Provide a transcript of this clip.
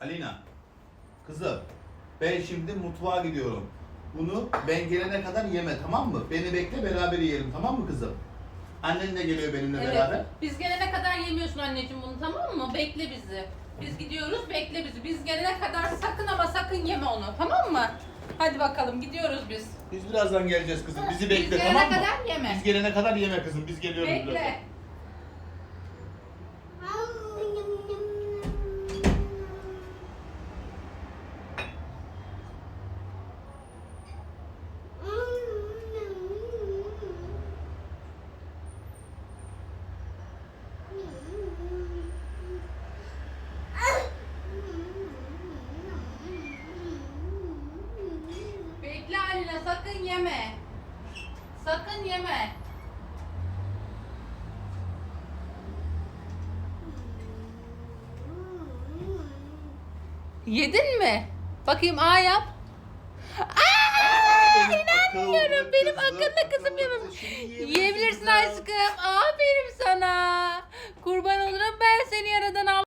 Alina. Kızım. Ben şimdi mutfağa gidiyorum. Bunu ben gelene kadar yeme tamam mı? Beni bekle beraber yiyelim tamam mı kızım? Annen de geliyor benimle Evet. beraber. Biz gelene kadar yemiyorsun anneciğim bunu tamam mı? Bekle bizi. Biz gidiyoruz bekle bizi. Biz gelene kadar sakın ama sakın yeme onu tamam mı? Hadi bakalım gidiyoruz biz. Biz birazdan geleceğiz kızım. Bizi Biz bekle gelene tamam mı? kadar yeme. Biz gelene kadar yeme kızım. Biz geliyoruz birazdan. Bekle. Sakın yeme. Sakın yeme. Yedin mi? Bakayım A yap. Aa, inanmıyorum. Benim akıllı kızım akıllı yemem. kızım. Şimdi Yiyebilirsin aşkım. Aferin sana. Kurban olurum ben seni yaradan al.